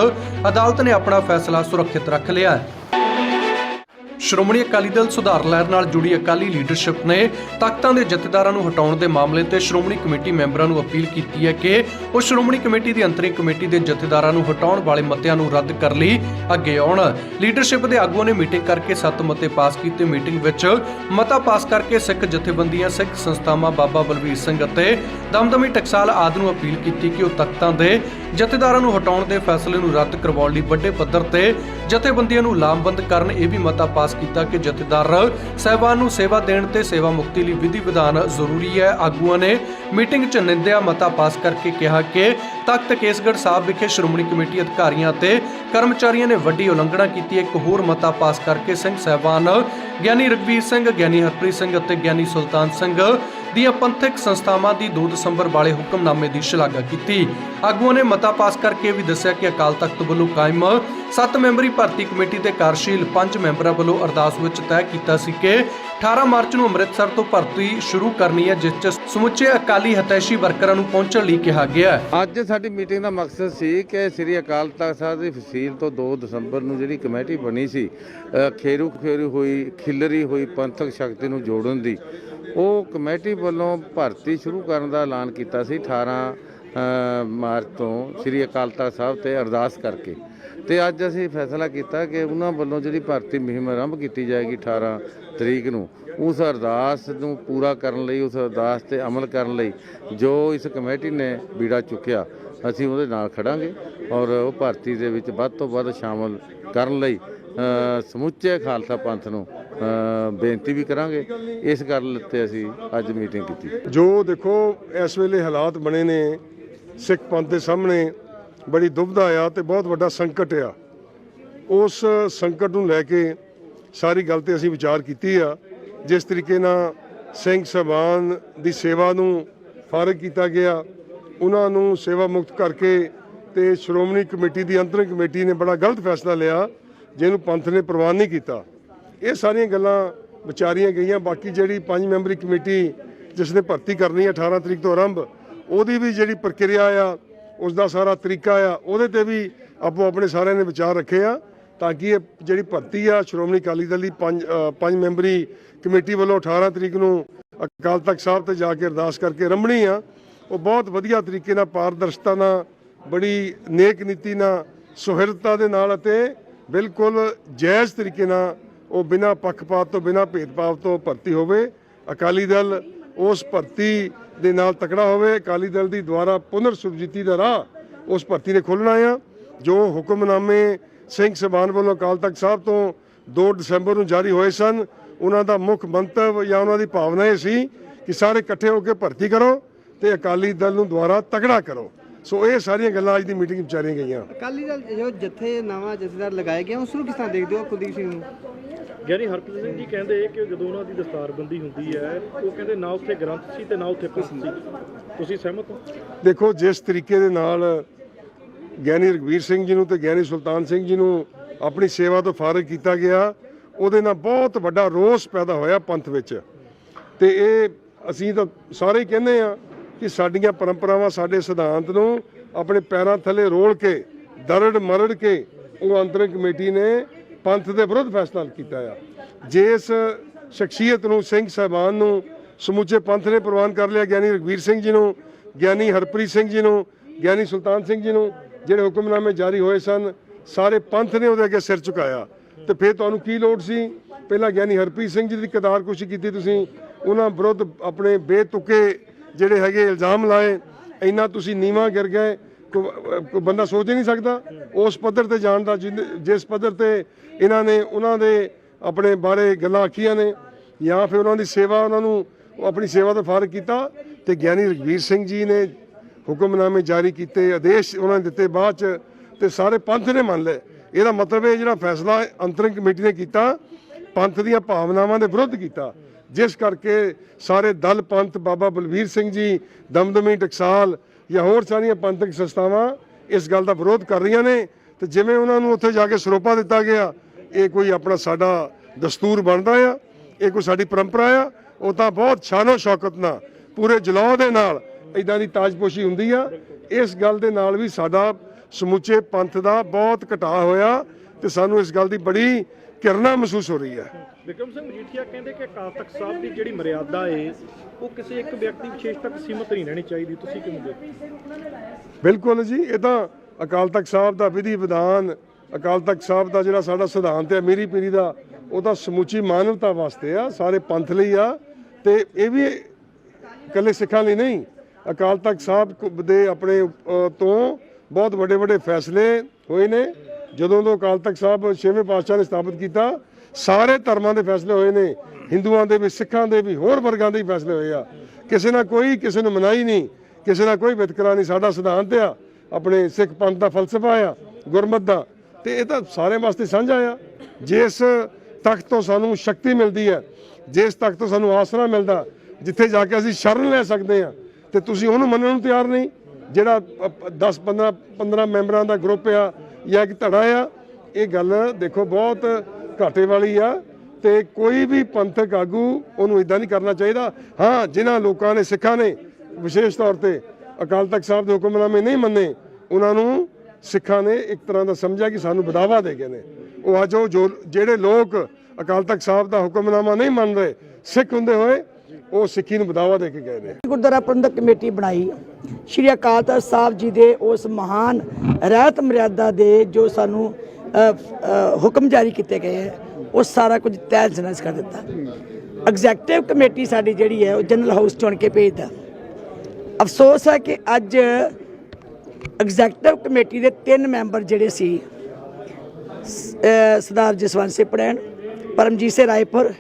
ਅਦਾਲਤ ਨੇ ਆਪਣਾ ਫੈਸਲਾ ਸੁਰੱਖਿਅਤ ਰੱਖ ਲਿਆ ਹੈ। ਸ਼੍ਰੋਮਣੀ ਅਕਾਲੀ ਦਲ ਸੁਧਾਰ ਲਹਿਰ ਨਾਲ ਜੁੜੀ ਅਕਾਲੀ ਲੀਡਰਸ਼ਿਪ ਨੇ ਤਖਤਾਂ ਦੇ ਜਥੇਦਾਰਾਂ ਨੂੰ ਹਟਾਉਣ ਦੇ ਮਾਮਲੇ ਤੇ ਸ਼੍ਰੋਮਣੀ ਕਮੇਟੀ ਮੈਂਬਰਾਂ ਨੂੰ ਅਪੀਲ ਕੀਤੀ ਹੈ ਕਿ ਉਹ ਸ਼੍ਰੋਮਣੀ ਕਮੇਟੀ ਦੀ ਅੰਤਰਿਮ ਕਮੇਟੀ ਦੇ ਜਥੇਦਾਰਾਂ ਨੂੰ ਹਟਾਉਣ ਵਾਲੇ ਮਤਿਆਂ ਨੂੰ ਰੱਦ ਕਰਨ ਲਈ ਅੱਗੇ ਆਉਣ। ਲੀਡਰਸ਼ਿਪ ਦੇ ਆਗੂਆਂ ਨੇ ਮੀਟਿੰਗ ਕਰਕੇ ਸੱਤ ਮਤੇ ਪਾਸ ਕੀਤੇ। ਮੀਟਿੰਗ ਵਿੱਚ ਮਤਾ ਪਾਸ ਕਰਕੇ ਸਿੱਖ ਜਥੇਬੰਦੀਆਂ, ਸਿੱਖ ਸੰਸਥਾਵਾਂ ਬਾਬਾ ਬਲਵੀਰ ਸਿੰਘ ਅਤੇ ਦਮਦਮੀ ਟਕਸਾਲ ਆਦਿ ਨੂੰ ਅਪੀਲ ਕੀਤੀ ਕਿ ਉਹ ਤਖਤਾਂ ਦੇ ਜਥੇਦਾਰਾਂ ਨੂੰ ਹਟਾਉਣ ਦੇ ਫੈਸਲੇ ਨੂੰ ਰੱਦ ਕਰਵਾਉਣ ਲਈ ਵੱਡੇ ਪੱਧਰ ਤੇ ਜਥੇਬੰਦੀਆਂ ਨੂੰ ਲਾਮਬੰਦ ਕਰਨ ਇਹ ਵੀ ਮਤਾ ਪਾਸ ਕੀਤਾ ਕਿ ਜਥੇਦਾਰ ਸਹਿਬਾਨ ਨੂੰ ਸੇਵਾ ਦੇਣ ਤੇ ਸੇਵਾ ਮੁਕਤੀ ਲਈ ਵਿਧੀ ਵਿਧਾਨ ਜ਼ਰੂਰੀ ਹੈ। ਆਗੂਆਂ ਨੇ ਮੀਟਿੰਗ 'ਚ ਨਿੰਦਿਆ, ਮਤਾ ਪਾਸ ਕਰਕੇ ਕਿਹਾ ਕਿ ਤਖਤ ਕੇਸਗੜ੍ਹ ਸਾਹਿਬ ਵਿਖੇ ਸ਼੍ਰੋਮਣੀ ਕਮੇਟੀ ਅਧਿਕਾਰੀਆਂ ਅਤੇ ਕਰਮਚਾਰੀਆਂ ਨੇ ਵੱਡੀ ਉਲੰਘਣਾ ਕੀਤੀ। ਇੱਕ ਹੋਰ ਮਤਾ ਪਾਸ ਕਰਕੇ ਸਿੰਘ ਸਹਿਬਾਨ ਗਿਆਨੀ ਰਗਵੀਰ ਸਿੰਘ, ਗਿਆਨੀ ਹਰਪ੍ਰੀਤ ਸਿੰਘ ਅਤੇ ਗਿਆਨੀ ਸੁਲਤਾਨ ਸਿੰਘ ਦੀਆਂ ਪੰਥਕ ਸੰਸਥਾਵਾਂ ਦੀ 2 ਦਸੰਬਰ ਵਾਲੇ ਹੁਕਮਨਾਮੇ ਦੀ ਸ਼ਲਾਘਾ ਕੀਤੀ। ਆਗੂਆਂ ਨੇ ਮਤਾ ਪਾਸ ਕਰਕੇ ਵੀ ਦੱਸਿਆ ਕਿ ਅਕਾਲ ਤਖਤ ਵੱਲੋਂ ਕਾਇਮ 7 ਮੈਂਬਰੀ ਭਰਤੀ ਕਮੇਟੀ ਦੇ ਕਾਰਜਸ਼ੀਲ 5 ਮੈਂਬਰਾਂ ਵੱਲੋਂ ਅਰਦਾਸ ਵਿੱਚ ਤੈਅ ਕੀਤਾ ਸੀ ਕਿ 18 ਮਾਰਚ ਨੂੰ ਅੰਮ੍ਰਿਤਸਰ ਤੋਂ ਭਰਤੀ ਸ਼ੁਰੂ ਕਰਨੀ ਹੈ, ਜਿਸ 'ਚ ਸਮੁੱਚੇ ਅਕਾਲੀ ਹਤੈਸ਼ੀ ਵਰਕਰਾਂ ਨੂੰ ਪਹੁੰਚਣ ਲਈ ਕਿਹਾ ਗਿਆ ਅੱਜ ਸਾਡੀ ਮੀਟਿੰਗ ਦਾ ਮਕਸਦ ਸੀ ਕਿ ਸ੍ਰੀ ਅਕਾਲ ਤਖਤ ਸਾਹਿਬ ਦੀ ਫਸੀਲ ਤੋਂ 2 ਦਸੰਬਰ ਨੂੰ ਜਿਹੜੀ ਕਮੇਟੀ ਬਣੀ ਸੀ ਖੇਰੂ ਖੇਰੂ ਹੋਈ, ਖਿਲਰੀ ਹੋਈ ਪੰਥਕ ਸ਼ਕਤੀ ਨੂੰ ਜੋੜਨ ਦੀ। ਉਹ ਕਮੇਟੀ ਵੱਲੋਂ ਭਰਤੀ ਸ਼ੁਰੂ ਕਰਨ ਦਾ ਐਲਾਨ ਕੀਤਾ ਸੀ 18 ਮਾਰਚ ਤੋਂ ਸ੍ਰੀ ਅਕਾਲ ਤਖਤ ਸਾਹਿਬ ਤੇ ਅਰਦਾਸ ਕਰਕੇ। ਤੇ ਅੱਜ ਅਸੀਂ ਫੈਸਲਾ ਕੀਤਾ ਕਿ ਉਹਨਾਂ ਵੱਲੋਂ ਜਿਹੜੀ ਭਰਤੀ ਮੁਹਿੰਮ ਆਰੰਭ ਕੀਤੀ ਜਾਏਗੀ 18 ਤਰੀਕ ਨੂੰ, ਉਸ ਅਰਦਾਸ ਨੂੰ ਪੂਰਾ ਕਰਨ ਲਈ, ਉਸ ਅਰਦਾਸ ਤੇ ਅਮਲ ਕਰਨ ਲਈ ਜੋ ਇਸ ਕਮੇਟੀ ਨੇ ਬੀੜਾ ਚੁੱਕਿਆ, ਅਸੀਂ ਉਹਦੇ ਨਾਲ ਖੜਾਂਗੇ ਔਰ ਉਹ ਭਰਤੀ ਦੇ ਵਿੱਚ ਵੱਧ ਤੋਂ ਵੱਧ ਸ਼ਾਮਲ ਕਰਨ ਲਈ ਸਮੁੱਚੇ ਖਾਲਸਾ ਪੰਥ ਨੂੰ ਬੇਨਤੀ ਵੀ ਕਰਾਂਗੇ। ਇਸ ਗੱਲ ਤੇ ਅਸੀਂ ਅੱਜ ਮੀਟਿੰਗ ਕੀਤੀ। ਜੋ ਦੇਖੋ, ਇਸ ਵੇਲੇ ਹਾਲਾਤ ਬਣੇ ਨੇ, ਸਿੱਖ ਪੰਥ ਦੇ ਸਾਹਮਣੇ ਬੜੀ ਦੁਬਧਾ ਆ ਤੇ ਬਹੁਤ ਵੱਡਾ ਸੰਕਟ ਆ। ਉਸ ਸੰਕਟ ਨੂੰ ਲੈ ਕੇ ਸਾਰੀ ਗੱਲ ਤੇ ਅਸੀਂ ਵਿਚਾਰ ਕੀਤੀ ਆ। ਜਿਸ ਤਰੀਕੇ ਨਾਲ ਸਿੰਘ ਸਭਾਨ ਦੀ ਸੇਵਾ ਨੂੰ ਫਾਰਗ ਕੀਤਾ ਗਿਆ। ਉਹਨਾਂ ਨੂੰ ਸੇਵਾ ਮੁਕਤ ਕਰਕੇ ਤੇ ਸ਼੍ਰੋਮਣੀ ਕਮੇਟੀ ਦੀ ਅੰਤਰਿਮ ਕਮੇਟੀ ਨੇ ਬੜਾ ਗਲਤ ਫੈਸਲਾ ਲਿਆ, ਜਿਹਨੂੰ ਪੰਥ ਨੇ ਪ੍ਰਵਾਨ ਨਹੀਂ ਕੀਤਾ। ਇਹ ਸਾਰੀਆਂ ਗੱਲਾਂ ਵਿਚਾਰੀਆਂ ਗਈਆਂ। ਬਾਕੀ ਜਿਹੜੀ ਪੰਜ ਮੈਂਬਰੀ ਕਮੇਟੀ ਜਿਸ ਨੇ ਭਰਤੀ ਕਰਨੀ ਹੈ 18 ਤਰੀਕ ਤੋਂ ਆਰੰਭ, ਉਹਦੀ ਵੀ ਜਿਹੜੀ ਪ੍ਰਕਿਰਿਆ ਆ, ਉਸ ਦਾ ਸਾਰਾ ਤਰੀਕਾ ਆ, ਉਹਦੇ ਤੇ ਵੀ ਆਪੋ ਆਪਣੇ ਸਾਰਿਆਂ ਨੇ ਵਿਚਾਰ ਰੱਖੇ ਆ ਤਾਂ ਕਿ ਇਹ ਜਿਹੜੀ ਭਰਤੀ ਆ, ਸ਼੍ਰੋਮਣੀ ਅਕਾਲੀ ਦਲ ਦੀ ਪੰਜ ਪੰਜ ਮੈਂਬਰੀ ਕਮੇਟੀ ਵੱਲੋਂ 18 ਤਰੀਕ ਨੂੰ ਅਕਾਲ ਤਖਤ ਸਾਹਿਬ ਤੇ ਜਾ ਕੇ ਅਰਦਾਸ ਕਰਕੇ ਰੰਭਣੀ ਆ। ਉਹ ਬਹੁਤ ਵਧੀਆ ਤਰੀਕੇ ਨਾਲ ਪਾਰਦਰਸ਼ਤਾ ਨਾਲ, ਬੜੀ ਨੇਕ ਨੀਤੀ ਨਾਲ ਸੁਹਿਰਦਤਾ ਦੇ ਨਾਲ ਅਤੇ ਬਿਲਕੁਲ ਜਾਇਜ਼ ਤਰੀਕੇ ਨਾਲ ਉਹ ਬਿਨਾਂ ਪੱਖਪਾਤ ਤੋਂ, ਬਿਨਾਂ ਭੇਦਭਾਵ ਤੋਂ ਭਰਤੀ ਹੋਵੇ। ਅਕਾਲੀ ਦਲ ਉਸ ਭਰਤੀ ਦੇ ਨਾਲ ਤਕੜਾ ਹੋਵੇ। ਅਕਾਲੀ ਦਲ ਦੀ ਦੁਆਰਾ ਪੁਨਰ ਸੁਰਜੀਤੀ ਦਾ ਰਾਹ ਉਸ ਭਰਤੀ ਨੇ ਖੋਲ੍ਹਣਾ ਆ। ਜੋ ਹੁਕਮਨਾਮੇ ਸਿੰਘ ਸਭਾਨ ਵੱਲੋਂ ਅਕਾਲ ਤਖਤ ਸਾਹਿਬ ਤੋਂ 2 ਦਸੰਬਰ ਨੂੰ ਜਾਰੀ ਹੋਏ ਸਨ, ਉਹਨਾਂ ਦਾ ਮੁੱਖ ਮੰਤਵ ਜਾਂ ਉਹਨਾਂ ਦੀ ਭਾਵਨਾ ਇਹ ਸੀ ਕਿ ਸਾਰੇ ਇਕੱਠੇ ਹੋ ਕੇ ਭਰਤੀ ਕਰੋ ਤੇ ਅਕਾਲੀ ਦਲ ਨੂੰ ਦੁਆਰਾ ਤਕੜਾ ਕਰੋ। ਸੋ ਇਹ ਸਾਰੀਆਂ ਗੱਲਾਂ ਅੱਜ ਦੀ ਮੀਟਿੰਗ ਵਿੱਚ ਵਿਚਾਰੀਆਂ ਗਈਆਂ। ਅਕਾਲੀ ਦਲ ਜੋ ਜਥੇ ਨਵਾਂ ਜਥੇਦਾਰ ਲਗਾਇਆ ਗਿਆ ਉਸ ਨੂੰ ਕਿਸ ਤਰ੍ਹਾਂ ਦੇਖਦੇ ਹੋ ਕੁਲਦੀਪ ਸਿੰਘ ਨੂੰ? ਗਿਆਨੀ ਹਰਪ੍ਰੀਤ ਸਿੰਘ ਜੀ ਕਹਿੰਦੇ ਕਿ ਜਦੋਂ ਉਹਨਾਂ ਦੀ ਦਸਤਾਰਬੰਦੀ ਹੁੰਦੀ ਹੈ ਉਹ ਕਹਿੰਦੇ ਨਾ ਉੱਥੇ ਗ੍ਰੰਥ ਸੀ ਤੇ ਨਾ ਉੱਥੇ ਪੰਥ ਸੀ। ਤੁਸੀਂ ਸਹਿਮਤ ਹੋ? ਦੇਖੋ ਜਿਸ ਤਰੀਕੇ ਦੇ ਨਾਲ ਗਿਆਨੀ ਰਗਵੀਰ ਸਿੰਘ ਜੀ ਨੂੰ ਤੇ ਗਿਆਨੀ ਸੁਲਤਾਨ ਸਿੰਘ ਜੀ ਨੂੰ ਆਪਣੀ ਸੇਵਾ ਤੋਂ ਫਾਰਗ ਕੀਤਾ ਗਿਆ ਉਹਦੇ ਨਾਲ ਬਹੁਤ ਵੱਡਾ ਰੋਸ ਪੈਦਾ ਹੋਇਆ ਪੰਥ ਵਿੱਚ। ਤੇ ਇਹ ਅਸੀਂ ਤਾਂ ਸਾਰੇ ਕਹਿੰਦੇ ਆ ਕਿ ਸਾਡੀਆਂ ਪਰੰਪਰਾਵਾਂ ਸਾਡੇ ਸਿਧਾਂਤ ਨੂੰ ਆਪਣੇ ਪੈਰਾਂ ਥੱਲੇ ਰੋਲ ਕੇ, ਦਰੜ ਮਰੜ ਕੇ ਉਹ ਅੰਤਰਿਮ ਕਮੇਟੀ ਨੇ ਪੰਥ ਦੇ ਵਿਰੁੱਧ ਫੈਸਲਾ ਕੀਤਾ ਆ। ਜਿਸ ਸ਼ਖਸੀਅਤ ਨੂੰ, ਸਿੰਘ ਸਾਹਿਬਾਨ ਨੂੰ ਸਮੁੱਚੇ ਪੰਥ ਨੇ ਪ੍ਰਵਾਨ ਕਰ ਲਿਆ ਗਿਆਨੀ ਰਗਵੀਰ ਸਿੰਘ ਜੀ ਨੂੰ, ਗਿਆਨੀ ਹਰਪ੍ਰੀਤ ਸਿੰਘ ਜੀ ਨੂੰ, ਗਿਆਨੀ ਸੁਲਤਾਨ ਸਿੰਘ ਜੀ ਨੂੰ, ਜਿਹੜੇ ਹੁਕਮਨਾਮੇ ਜਾਰੀ ਹੋਏ ਸਨ, ਸਾਰੇ ਪੰਥ ਨੇ ਉਹਦੇ ਅੱਗੇ ਸਿਰ ਝੁਕਾਇਆ। ਤੇ ਫਿਰ ਤੁਹਾਨੂੰ ਕੀ ਲੋੜ ਸੀ? ਪਹਿਲਾਂ ਗਿਆਨੀ ਹਰਪ੍ਰੀਤ ਸਿੰਘ ਜੀ ਦੀ ਕਦਾਰ ਕੀਤੀ ਤੁਸੀਂ, ਉਹਨਾਂ ਵਿਰੁੱਧ ਆਪਣੇ ਬੇਤੁਕੇ ਜਿਹੜੇ ਹੈਗੇ ਇਲਜ਼ਾਮ ਲਾਏ, ਇੰਨਾ ਤੁਸੀਂ ਨੀਵਾ ਗਿਰ ਗਏ ਕੋਈ ਬੰਦਾ ਸੋਚ ਹੀ ਨਹੀਂ ਸਕਦਾ। ਉਸ ਪੱਧਰ ਤੇ ਜਾਣ ਦਾ ਜਿਨ- ਜਿਸ ਪੱਧਰ ਤੇ ਇਹਨਾਂ ਨੇ, ਉਹਨਾਂ ਦੇ ਆਪਣੇ ਬਾਰੇ ਗੱਲਾਂ ਆਖੀਆਂ ਨੇ, ਜਾਂ ਫਿਰ ਉਹਨਾਂ ਦੀ ਸੇਵਾ, ਉਹਨਾਂ ਨੂੰ ਆਪਣੀ ਸੇਵਾ ਦਾ ਫਾਰਗ ਕੀਤਾ ਤੇ ਗਿਆਨੀ ਰਗਵੀਰ ਸਿੰਘ ਜੀ ਨੇ ਹੁਕਮਨਾਮੇ ਜਾਰੀ ਕੀਤੇ, ਆਦੇਸ਼ ਉਹਨਾਂ ਨੇ ਦਿੱਤੇ ਬਾਅਦ ਚ ਤੇ ਸਾਰੇ ਪੰਥ ਨੇ ਮੰਨ ਲਏ। ਇਹਦਾ ਮਤਲਬ ਇਹ ਜਿਹੜਾ ਫੈਸਲਾ ਅੰਤਰਿਮ ਕਮੇਟੀ ਨੇ ਕੀਤਾ, ਪੰਥ ਦੀਆਂ ਭਾਵਨਾਵਾਂ ਦੇ ਵਿਰੁੱਧ ਕੀਤਾ। ਜਿਸ ਕਰਕੇ ਸਾਰੇ ਦਲ ਪੰਥ ਬਾਬਾ ਬਲਵੀਰ ਸਿੰਘ ਜੀ, ਦਮਦਮੀ ਟਕਸਾਲ ਜਾਂ ਹੋਰ ਸਾਰੀਆਂ ਪੰਥਕ ਸੰਸਥਾਵਾਂ ਇਸ ਗੱਲ ਦਾ ਵਿਰੋਧ ਕਰ ਰਹੀਆਂ ਨੇ ਤੇ ਜਿਵੇਂ ਉਹਨਾਂ ਨੂੰ ਉੱਥੇ ਜਾ ਕੇ ਸਰੋਪਾ ਦਿੱਤਾ ਗਿਆ, ਇਹ ਕੋਈ ਆਪਣਾ ਸਾਡਾ ਦਸਤੂਰ ਬਣਦਾ ਆ, ਇਹ ਕੋਈ ਸਾਡੀ ਪਰੰਪਰਾ ਆ, ਉਹ ਤਾਂ ਬਹੁਤ ਸ਼ਾਨੋ ਸ਼ੌਕਤ ਨਾਲ, ਪੂਰੇ ਜਲੌ ਦੇ ਨਾਲ ਇਦਾਂ ਦੀ ਤਾਜਪੋਸ਼ੀ ਹੁੰਦੀ ਆ। ਇਸ ਗੱਲ ਦੇ ਨਾਲ ਵੀ ਸਾਡਾ ਸਮੁੱਚੇ ਪੰਥ ਦਾ ਬਹੁਤ ਘਟਾਅ ਹੋਇਆ ਤੇ ਸਾਨੂੰ ਇਸ ਗੱਲ ਦੀ ਬੜੀ ਕਿਰਨਾ ਮਹਿਸੂਸ ਹੋ ਰਹੀ ਹੈ। ਵਿਕਰਮ ਸਿੰਘ ਮਜੀਠੀਆ ਕਹਿੰਦੇ ਕਿ ਅਕਾਲ ਤਖਤ ਸਾਹਿਬ ਦੀ ਜਿਹੜੀ ਮਰਿਆਦਾ ਏ ਉਹ ਕਿਸੇ ਇੱਕ ਵਿਅਕਤੀ ਵਿਸ਼ੇਸ਼ ਤੱਕ ਸੀਮਤ ਨਹੀਂ ਰਹਿਣੀ ਚਾਹੀਦੀ। ਤੁਸੀਂ ਕਿਵੇਂ ਦੇਖਦੇ? ਬਿਲਕੁਲ ਜੀ ਇਹ ਤਾਂ ਅਕਾਲ ਤਖਤ ਸਾਹਿਬ ਦਾ ਵਿਧੀ ਵਿਧਾਨ ਅਕਾਲ ਤਖਤ ਸਾਹਿਬ ਦਾ ਜਿਹੜਾ ਸਾਡਾ ਸਿਧਾਂਤ ਹੈ ਮੇਰੀ ਪੀਰੀ ਦਾ ਉਹ ਤਾਂ ਸਮੁੱਚੀ ਮਾਨਵਤਾ ਵਾਸਤੇ ਆ ਸਾਰੇ ਪੰਥ ਲਈ ਆ ਤੇ ਇਹ ਵੀ ਇਕੱਲੇ ਸਿੱਖਾਂ ਲਈ ਨਹੀਂ। ਅਕਾਲ ਤਖਤ ਸਾਹਿਬ ਦੇ ਆਪਣੇ ਤੋਂ ਬਹੁਤ ਵੱਡੇ ਵੱਡੇ ਫੈਸਲੇ ਹੋਏ ਨੇ ਜਦੋਂ ਤੋਂ ਅਕਾਲ ਤਖਤ ਸਾਹਿਬ ਛੇਵੇਂ ਪਾਤਸ਼ਾਹ ਨੇ ਸਥਾਪਿਤ ਕੀਤਾ, ਸਾਰੇ ਧਰਮਾਂ ਦੇ ਫੈਸਲੇ ਹੋਏ ਨੇ। ਹਿੰਦੂਆਂ ਦੇ ਵੀ, ਸਿੱਖਾਂ ਦੇ ਵੀ, ਹੋਰ ਵਰਗਾਂ ਦੇ ਵੀ ਫੈਸਲੇ ਹੋਏ ਆ। ਕਿਸੇ ਨਾਲ ਕੋਈ, ਕਿਸੇ ਨੂੰ ਮਨਾਈ ਨਹੀਂ, ਕਿਸੇ ਨਾਲ ਕੋਈ ਵਿਤਕਰਾ ਨਹੀਂ। ਸਾਡਾ ਸਿਧਾਂਤ ਆ, ਆਪਣੇ ਸਿੱਖ ਪੰਥ ਦਾ ਫਲਸਫਾ ਆ, ਗੁਰਮਤ ਦਾ। ਤੇ ਇਹ ਤਾਂ ਸਾਰੇ ਵਾਸਤੇ ਸਾਂਝਾ ਆ ਜਿਸ ਤਖਤ ਤੋਂ ਸਾਨੂੰ ਸ਼ਕਤੀ ਮਿਲਦੀ ਹੈ, ਜਿਸ ਤਖਤ ਤੋਂ ਸਾਨੂੰ ਆਸਰਾ ਮਿਲਦਾ, ਜਿੱਥੇ ਜਾ ਕੇ ਅਸੀਂ ਸ਼ਰਨ ਲੈ ਸਕਦੇ ਆ ਤੇ ਤੁਸੀਂ ਉਹਨੂੰ ਮੰਨਣ ਨੂੰ ਤਿਆਰ ਨਹੀਂ। ਜਿਹੜਾ 10 15 15 ਮੈਂਬਰਾਂ ਦਾ ਗਰੁੱਪ ਆ ਜਾਂ ਇੱਕ ਧੜਾ ਆ, ਇਹ ਗੱਲ ਦੇਖੋ ਬਹੁਤ ਘਾਟੇ ਵਾਲੀ ਆ ਤੇ ਕੋਈ ਵੀ ਪੰਥਕ ਆਗੂ ਉਹਨੂੰ ਇਦਾਂ ਨਹੀਂ ਕਰਨਾ ਚਾਹੀਦਾ। ਹਾਂ, ਜਿਨ੍ਹਾਂ ਲੋਕਾਂ ਨੇ, ਸਿੱਖਾਂ ਨੇ ਵਿਸ਼ੇਸ਼ ਤੌਰ ਤੇ ਅਕਾਲ ਤਖਤ ਸਾਹਿਬ ਦੇ ਹੁਕਮਨਾਮੇ ਨਹੀਂ ਮੰਨੇ, ਉਹਨਾਂ ਨੂੰ ਸਿੱਖਾਂ ਨੇ ਇੱਕ ਤਰ੍ਹਾਂ ਦਾ ਸਮਝਿਆ ਕਿ ਸਾਨੂੰ ਬਦਾਵਾ ਦੇ ਗਏ ਨੇ। ਉਹ ਅੱਜ ਉਹ ਜੋ, ਜਿਹੜੇ ਲੋਕ ਅਕਾਲ ਤਖਤ ਸਾਹਿਬ ਦਾ ਹੁਕਮਨਾਮਾ ਨਹੀਂ ਮੰਨ ਰਹੇ, ਸਿੱਖ ਹੁੰਦੇ ਹੋਏ ਉਹ ਸਿੱਖੀ ਨੂੰ ਬਦਾਵਾ ਦੇ ਕੇ ਗਏ ਨੇ। ਗੁਰਦੁਆਰਾ ਪ੍ਰਬੰਧਕ ਕਮੇਟੀ ਬਣਾਈ। ਸ਼੍ਰੀ ਅਕਾਲ ਤਖਤ ਸਾਹਿਬ ਜੀ ਦੇ ਉਸ ਮਹਾਨ ਰਹਿਤ ਮਰਿਆਦਾ ਦੇ ਜੋ ਸਾਨੂੰ ਹੁਕਮ ਜਾਰੀ ਕੀਤੇ ਗਏ ਹੈ, ਉਹ ਸਾਰਾ ਕੁਝ ਤਹਿਸ ਨਹਿਸ ਕਰ ਦਿੱਤਾ। ਐਗਜ਼ੈਕਟਿਵ ਕਮੇਟੀ ਸਾਡੀ ਜਿਹੜੀ ਹੈ, ਉਹ ਜਨਰਲ ਹਾਊਸ ਚੁਣ ਕੇ ਭੇਜਦਾ। ਅਫਸੋਸ ਹੈ ਕਿ ਅੱਜ ਐਗਜ਼ੈਕਟਿਵ ਕਮੇਟੀ ਦੇ ਤਿੰਨ ਮੈਂਬਰ ਜਿਹੜੇ ਸੀ ਸਰਦਾਰ ਜਸਵੰਤ ਸਿੰਘ ਪੜੈਣ ਪਰਮਜੀਤ ਸਿੰਘ ਰਾਏਪੁਰ,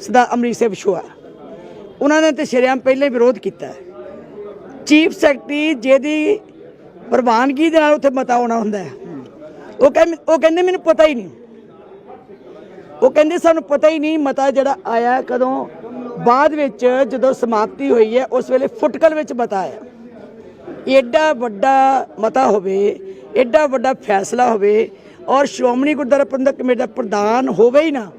ਸਰਦਾਰ ਅਮਰੀਕ ਸਿੰਘ ਵਿਸ਼ੋਆ ਉਹਨਾਂ ਨੇ ਤੇ ਸ਼ਰੇਆਮ ਪਹਿਲੇ ਵਿਰੋਧ ਕੀਤਾ ਚੀਫ ਸੈਕਟਰੀ ਜਿਹਦੀ ਪ੍ਰਵਾਨਗੀ ਦੇ ਨਾਲ ਉੱਥੇ ਮਤਾ ਆਉਣਾ ਹੁੰਦਾ ਹੈ। ਉਹ ਕਹਿੰਦੇ ਉਹ ਕਹਿੰਦੇ ਮੈਨੂੰ ਪਤਾ ਹੀ ਨਹੀਂ। ਉਹ ਕਹਿੰਦੇ ਸਾਨੂੰ ਪਤਾ ਹੀ ਨਹੀਂ ਮਤਾ ਜਿਹੜਾ ਆਇਆ ਕਦੋਂ। ਬਾਅਦ ਵਿੱਚ ਜਦੋਂ ਸਮਾਪਤੀ ਹੋਈ ਹੈ, ਉਸ ਵੇਲੇ ਫੁਟਕਲ ਵਿੱਚ ਮਤਾ ਆਇਆ। ਐਡਾ ਵੱਡਾ ਮਤਾ ਹੋਵੇ ਐਡਾ ਵੱਡਾ ਫੈਸਲਾ ਹੋਵੇ ਔਰ ਸ਼੍ਰੋਮਣੀ ਗੁਰਦੁਆਰਾ ਪ੍ਰਬੰਧਕ ਕਮੇਟੀ ਦਾ ਪ੍ਰਧਾਨ ਹੋਵੇ ਹੀ ਨਾ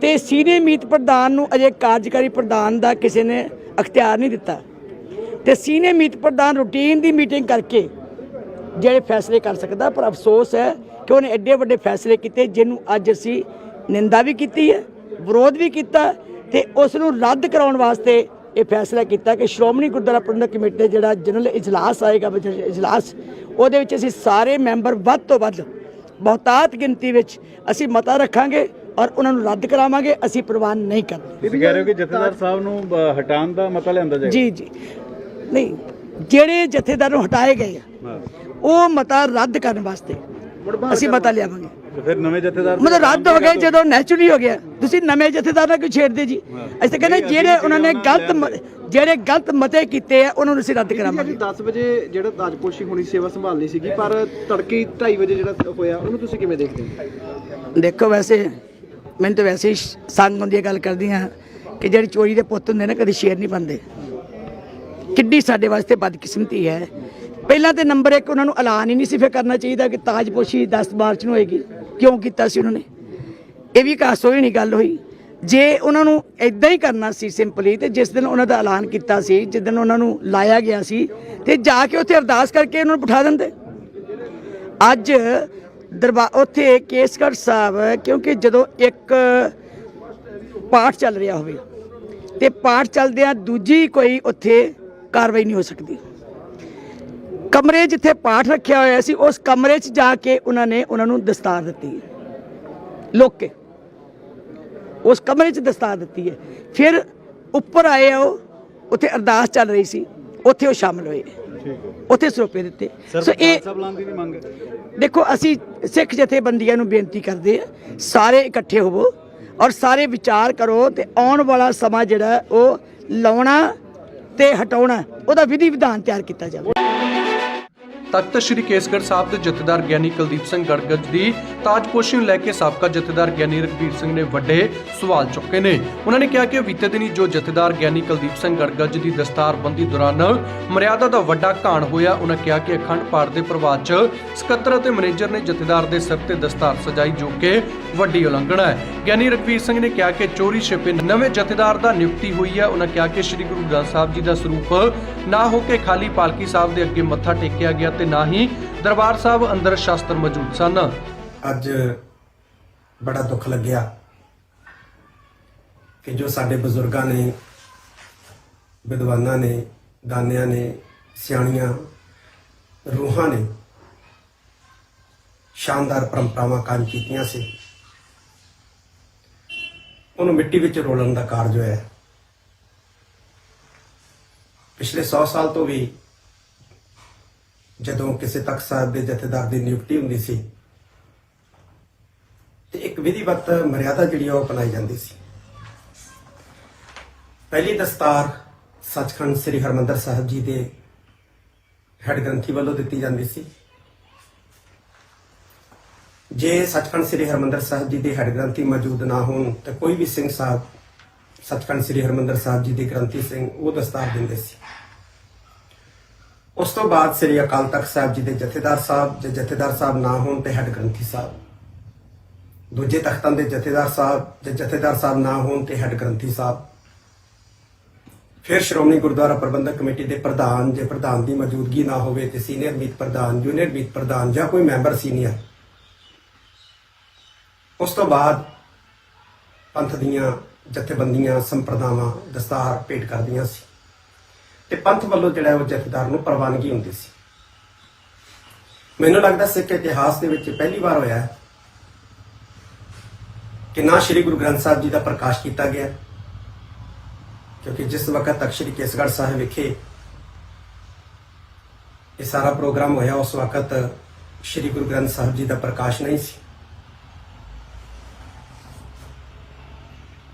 ਤੇ ਸੀਨੀਅਰ ਮੀਤ ਪ੍ਰਧਾਨ ਨੂੰ ਅਜੇ ਕਾਰਜਕਾਰੀ ਪ੍ਰਧਾਨ ਦਾ ਕਿਸੇ ਨੇ ਅਖਤਿਆਰ ਨਹੀਂ ਦਿੱਤਾ। ਤੇ ਸੀਨੀਅਰ ਮੀਤ ਪ੍ਰਧਾਨ ਰੂਟੀਨ ਦੀ ਮੀਟਿੰਗ ਕਰਕੇ ਜਿਹੜੇ ਫੈਸਲੇ ਕਰ ਸਕਦਾ, ਪਰ ਅਫਸੋਸ ਹੈ ਕਿ ਉਹਨੇ ਐਡੇ ਵੱਡੇ ਫੈਸਲੇ ਕੀਤੇ ਜਿਹਨੂੰ ਅੱਜ ਅਸੀਂ ਨਿੰਦਾ ਵੀ ਕੀਤੀ ਹੈ, ਵਿਰੋਧ ਵੀ ਕੀਤਾ ਤੇ ਉਸ ਨੂੰ ਰੱਦ ਕਰਾਉਣ ਵਾਸਤੇ ਇਹ ਫੈਸਲਾ ਕੀਤਾ ਕਿ ਸ਼੍ਰੋਮਣੀ ਗੁਰਦੁਆਰਾ ਪ੍ਰਬੰਧਕ ਕਮੇਟੀ ਦਾ ਜਿਹੜਾ ਜਨਰਲ ਇਜਲਾਸ ਆਏਗਾ ਇਜਲਾਸ, ਉਹਦੇ ਵਿੱਚ ਅਸੀਂ ਸਾਰੇ ਮੈਂਬਰ ਵੱਧ ਤੋਂ ਵੱਧ ਬਹੁਤਾਤ ਗਿਣਤੀ ਵਿੱਚ ਅਸੀਂ ਮਤਾ ਰੱਖਾਂਗੇ ਔਰ ਉਹਨਾਂ ਨੂੰ ਰੱਦ ਕਰਾਵਾਂਗੇ ਅਸੀਂ ਪ੍ਰਵਾਨ ਨਹੀਂ ਕਰਦੇ। ਤੁਸੀਂ ਕਹਿ ਰਹੇ ਹੋ ਕਿ ਜਥੇਦਾਰ ਸਾਹਿਬ ਨੂੰ ਅ, ਹਟਾਉਣ ਦਾ ਮਤਾ ਲਿਆਂਦਾ ਜਾਏਗਾ? ਜੀ ਜੀ। ਨਹੀਂ ਜਿਹੜੇ ਜਥੇਦਾਰ ਨੂੰ ਹਟਾਏ ਗਏ ਆ ਉਹ ਮਤਾ ਰੱਦ ਕਰਨ ਵਾਸਤੇ ਅਸੀਂ ਮਤਾ ਲਿਆਵਾਂਗੇ। ਤੇ ਫਿਰ ਨਵੇਂ ਜਥੇਦਾਰ ਮਤਲਬ ਰੱਦ ਹੋ ਗਏ ਜਦੋਂ ਨੈਚੁਰਲੀ ਹੋ ਗਿਆ। ਤੁਸੀਂ ਨਵੇਂ ਜਥੇਦਾਰ ਨਾਲ ਕਿਉਂ ਛੇੜਦੇ ਜੀ? ਅਸੀਂ ਤਾਂ ਕਹਿੰਦੇ ਜਿਹੜੇ ਉਹਨਾਂ ਨੇ ਗਲਤ ਮ- ਜਿਹੜੇ ਗਲਤ ਮਤੇ ਕੀਤੇ ਆ ਉਹਨਾਂ ਨੂੰ ਅਸੀਂ ਰੱਦ ਕਰਾਵਾਂਗੇ। 10 ਵਜੇ ਜਿਹੜਾ ਤਾਜਪੋਸ਼ੀ ਹੋਣੀ ਸੇਵਾ ਸੰਭਾਲਣੀ ਸੀਗੀ ਪਰ ਤੜਕੇ 2:30 ਵਜੇ ਜਿਹੜਾ ਹੋਇਆ ਉਹਨੂੰ ਤੁਸੀਂ ਕਿਵੇਂ ਦੇਖਦੇ ਹੋ? ਦੇਖੋ ਵੈਸੇ ਮੈਨੂੰ ਤਾਂ ਵੈਸੇ ਹੀ ਸੰਗ ਹੁੰਦੀ ਹੈ ਗੱਲ ਕਰਦੀ ਹਾਂ ਕਿ ਜਿਹੜੀ ਚੋਰੀ ਦੇ ਪੁੱਤ ਹੁੰਦੇ ਨਾ, ਕਦੀ ਸ਼ੇਰ ਨਹੀਂ ਬੰਦੇ ਕਿੱਡੀ ਸਾਡੇ ਵਾਸਤੇ ਬਦਕਿਸਮਤੀ ਹੈ। ਪਹਿਲਾਂ ਤੇ ਨੰਬਰ 1 ਉਹਨਾਂ ਨੂੰ ਐਲਾਨ ਹੀ ਨਹੀਂ ਸੀ ਫਿਰ ਕਰਨਾ ਚਾਹੀਦਾ ਕਿ ਤਾਜਪੋਸ਼ੀ 10 ਮਾਰਚ ਨੂੰ ਹੋਏਗੀ। ਕਿਉਂ ਕੀਤਾ ਸੀ ਉਹਨਾਂ ਨੇ? ਇਹ ਵੀ ਕਾਸੋ ਹੀ ਨਹੀਂ ਗੱਲ ਹੋਈ। ਜੇ ਉਹਨਾਂ ਨੂੰ ਇਦਾਂ ਹੀ ਕਰਨਾ ਸੀ ਸਿੰਪਲੀ ਤੇ ਜਿਸ ਦਿਨ ਉਹਨਾਂ ਦਾ ਐਲਾਨ ਕੀਤਾ ਸੀ, ਜਿਸ ਦਿਨ ਉਹਨਾਂ ਨੂੰ ਲਾਇਆ ਗਿਆ ਸੀ ਤੇ ਜਾ ਕੇ ਉੱਥੇ ਅਰਦਾਸ ਕਰਕੇ ਉਹਨਾਂ ਨੂੰ ਬਿਠਾ ਦਿੰਦੇ। ਅੱਜ ਦਰਬਾਰ ਉੱਥੇ ਕੇਸਗੜ੍ਹ ਸਾਹਿਬ, ਕਿਉਂਕਿ ਜਦੋਂ ਇੱਕ ਪਾਠ ਚੱਲ ਰਿਹਾ ਹੋਵੇ ਤੇ ਪਾਠ ਚੱਲਦਿਆਂ ਦੂਜੀ ਕੋਈ ਉੱਥੇ ਕਾਰਵਾਈ ਨਹੀਂ ਹੋ ਸਕਦੀ। ਕਮਰੇ ਜਿੱਥੇ ਪਾਠ ਰੱਖਿਆ ਹੋਇਆ ਸੀ, ਉਸ ਕਮਰੇ 'ਚ ਜਾ ਕੇ ਉਹਨਾਂ ਨੇ ਉਹਨਾਂ ਨੂੰ ਦਸਤਾਰ ਦਿੱਤੀ ਲੋਕ ਕੇ, ਉਸ ਕਮਰੇ 'ਚ ਦਸਤਾਰ ਦਿੱਤੀ ਹੈ। ਫਿਰ ਉੱਪਰ ਆਏ ਉਹ, ਉੱਥੇ ਅਰਦਾਸ ਚੱਲ ਰਹੀ ਸੀ, ਉੱਥੇ ਉਹ ਸ਼ਾਮਲ ਹੋਏ। ਉੱਥੇ ਸਰੋਪੇ ਦਿੱਤੇ। ਸੋ ਇਹ ਦੇਖੋ ਅਸੀਂ ਸਿੱਖ ਜਥੇਬੰਦੀਆਂ ਨੂੰ ਬੇਨਤੀ ਕਰਦੇ ਆ ਸਾਰੇ ਇਕੱਠੇ ਹੋਵੋ ਔਰ ਸਾਰੇ ਵਿਚਾਰ ਕਰੋ ਤੇ ਆਉਣ ਵਾਲਾ ਸਮਾਂ ਜਿਹੜਾ ਉਹ ਲਾਉਣਾ ਤੇ ਹਟਾਉਣਾ ਉਹਦਾ ਵਿਧੀ ਵਿਧਾਨ ਤਿਆਰ ਕੀਤਾ ਜਾਵੇ। ਤਖਤ ਸ੍ਰੀ ਕੇਸਗੜ੍ਹ ਸਾਹਿਬ ਦੇ ਜਥੇਦਾਰ ਗਿਆਨੀ ਕੁਲਦੀਪ ਸਿੰਘ ਗੜਗੜ ਦੀ ਤਾਜਪੋਸ਼ੀ ਨੂੰ ਲੈ ਕੇ ਸਾਬਕਾ ਜਥੇਦਾਰ ਗਿਆਨੀ ਰਘਬੀਰ ਸਿੰਘ ਨੇ ਵੱਡੇ ਸਵਾਲ ਚੁੱਕੇ ਨੇ। ਉਹਨਾਂ ਨੇ ਕਿਹਾ ਕਿ ਬੀਤੇ ਦਿਨੀ ਜੋ ਜਥੇਦਾਰ ਗਿਆਨੀ ਕੁਲਦੀਪ ਸਿੰਘ ਗੜਗੜ ਦੀ ਦਸਤਾਰਬੰਦੀ ਦੌਰਾਨ ਮਰਿਆਦਾ ਦਾ ਵੱਡਾ ਘਾਣ ਹੋਇਆ, ਉਹਨਾਂ ਕਿਹਾ ਕਿ ਅਖੰਡ ਪਾਠ ਦੇ ਪ੍ਰਵਾਦ 'ਚ ਸਕੱਤਰ ਅਤੇ ਮੈਨੇਜਰ ਨੇ ਜਥੇਦਾਰ ਦੇ ਸਿਰ ਤੇ ਦਸਤਾਰ ਸਜਾਈ ਜੋ ਕਿ ਵੱਡੀ ਉਲੰਘਣਾ ਹੈ। ਗਿਆਨੀ ਰਘਬੀਰ ਸਿੰਘ ਨੇ ਕਿਹਾ ਕਿ ਚੋਰੀ ਛਿਪੇ ਨਵੇਂ ਜਥੇਦਾਰ ਦਾ ਨਿਯੁਕਤੀ ਹੋਈ ਹੈ। ਉਹਨਾਂ ਕਿਹਾ ਕਿ ਸ੍ਰੀ ਗੁਰੂ ਗ੍ਰੰਥ ਸਾਹਿਬ ਜੀ ਦਾ ਸਰੂਪ ਨਾ ਹੋ ਕੇ ਖਾਲੀ ਪਾਲਕੀ ਸਾਹਿਬ ਦੇ ਅੱਗੇ ਮੱਥਾ ਟੇਕਿਆ ਗਿਆ ਤੇ ਨਾ ਹੀ ਦਰਬਾਰ ਸਾਹਿਬ ਅੰਦਰ ਸ਼ਾਸਤਰ ਮੌਜੂਦ ਸਨ। ਅੱਜ ਬੜਾ ਦੁੱਖ ਲੱਗਿਆ ਕਿ ਜੋ ਸਾਡੇ ਬਜ਼ੁਰਗਾਂ ਨੇ, ਵਿਦਵਾਨਾਂ ਨੇ, ਦਾਨਿਆਂ ਨੇ, ਸਿਆਣੀਆਂ, ਰੂਹਾਂ ਨੇ ਸ਼ਾਨਦਾਰ ਪਰੰਪਰਾਵਾਂ ਕਾਇਮ ਕੀਤੀਆਂ ਸੀ। ਉਹਨੂੰ ਮਿੱਟੀ ਵਿੱਚ ਰੋਲਣ ਦਾ ਕਾਰਜ ਹੋਇਆ। ਪਿਛਲੇ 100 ਸਾਲ ਤੋਂ ਵੀ ਜਦੋਂ ਕਿਸੇ ਤਖਤ ਸਾਹਿਬ ਦੇ ਜਥੇਦਾਰ ਦੀ ਨਿਯੁਕਤੀ ਹੁੰਦੀ ਸੀ, ਤੇ ਇੱਕ ਵਿਧੀਵਤ ਮਰਿਆਦਾ ਜਿਹੜੀ ਆ ਉਹ ਅਪਣਾਈ ਜਾਂਦੀ ਸੀ। ਪਹਿਲੀ ਦਸਤਾਰ ਸੱਚਖੰਡ ਸ੍ਰੀ ਹਰਮੰਦਰ ਸਾਹਿਬ ਜੀ ਦੇ ਹੈਡ ਗ੍ਰੰਥੀ ਵੱਲੋਂ ਦਿੱਤੀ ਜਾਂਦੀ ਸੀ। ਜੇ ਸੱਚਖੰਡ ਸ੍ਰੀ ਹਰਮੰਦਰ ਸਾਹਿਬ ਜੀ ਦੇ ਹੈਡ ਗ੍ਰੰਥੀ ਮੌਜੂਦ ਨਾ ਹੋਣ, ਤਾਂ ਕੋਈ ਵੀ ਸਿੰਘ ਸਾਹਿਬ ਸੱਚਖੰਡ ਸ੍ਰੀ ਹਰਮੰਦਰ ਸਾਹਿਬ ਜੀ ਦੇ ਗ੍ਰੰਥੀ ਸਿੰਘ ਉਹ ਦਸਤਾਰ ਦਿੰਦੇ ਸੀ। ਉਸ ਤੋਂ ਬਾਅਦ ਸ੍ਰੀ ਅਕਾਲ ਤਖਤ ਸਾਹਿਬ ਜੀ ਦੇ ਜਥੇਦਾਰ ਸਾਹਿਬ ਜੇ ਜਥੇਦਾਰ ਸਾਹਿਬ ਨਾ ਹੋਣ ਤੇ ਹੈੱਡ ਗ੍ਰੰਥੀ ਸਾਹਿਬ। ਦੂਜੇ ਤਖਤਾਂ ਦੇ ਜਥੇਦਾਰ ਸਾਹਿਬ ਜੇ ਜਥੇਦਾਰ ਸਾਹਿਬ ਨਾ ਹੋਣ ਤੇ ਹੈੱਡ ਗ੍ਰੰਥੀ ਸਾਹਿਬ। ਫਿਰ ਸ਼੍ਰੋਮਣੀ ਗੁਰਦੁਆਰਾ ਪ੍ਰਬੰਧਕ ਕਮੇਟੀ ਦੇ ਪ੍ਰਧਾਨ ਜੇ ਪ੍ਰਧਾਨ ਦੀ ਮੌਜੂਦਗੀ ਨਾ ਹੋਵੇ ਤੇ ਸੀਨੀਅਰ ਮੀਤ ਪ੍ਰਧਾਨ, ਜੂਨੀਅਰ ਮੀਤ ਪ੍ਰਧਾਨ ਜਾਂ ਕੋਈ ਮੈਂਬਰ ਸੀਨੀਅਰ। ਉਸ ਤੋਂ ਬਾਅਦ ਪੰਥ ਦੀਆਂ ਜਥੇਬੰਦੀਆਂ, ਸੰਪਰਦਾਵਾਂ ਦਸਤਾਰ ਭੇਟ ਕਰਦੀਆਂ ਸੀ। ਤੇ ਪੰਥ ਵੱਲੋਂ ਜਿਹੜਾ ਉਹ ਜਥੇਦਾਰ ਨੂੰ ਪ੍ਰਵਾਨਗੀ ਹੁੰਦੀ ਸੀ। ਮੈਨੂੰ ਲੱਗਦਾ ਸਿੱਖ ਇਤਿਹਾਸ ਦੇ ਵਿੱਚ ਪਹਿਲੀ ਵਾਰ ਹੋਇਆ ਕਿ ਨਾ ਸ੍ਰੀ ਗੁਰੂ ਗ੍ਰੰਥ ਸਾਹਿਬ ਜੀ ਦਾ ਪ੍ਰਕਾਸ਼ ਕੀਤਾ ਗਿਆ ਕਿਉਂਕਿ ਜਿਸ ਵਕਤ ਤੱਕ ਸ੍ਰੀ ਕੇਸਗੜ੍ਹ ਸਾਹਿਬ ਵਿਖੇ ਇਹ ਸਾਰਾ ਪ੍ਰੋਗਰਾਮ ਹੋਇਆ, ਉਸ ਵਕਤ ਸ੍ਰੀ ਗੁਰੂ ਗ੍ਰੰਥ ਸਾਹਿਬ ਜੀ ਦਾ ਪ੍ਰਕਾਸ਼ ਨਹੀਂ ਸੀ।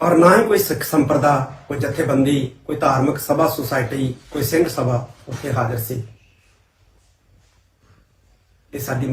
ਔਰ ਨਾ ਹੀ ਕੋਈ ਸਿੱਖ ਸੰਪਰਦਾ, ਕੋਈ ਜਥੇਬੰਦੀ, ਕੋਈ ਧਾਰਮਿਕ ਸਭਾ, ਸੁਸਾਇਟੀ, ਕੋਈ ਸਿੰਘ ਸਭਾ ਉੱਥੇ ਹਾਜ਼ਰ ਸੀ। ਇਹ ਸਾਡੀ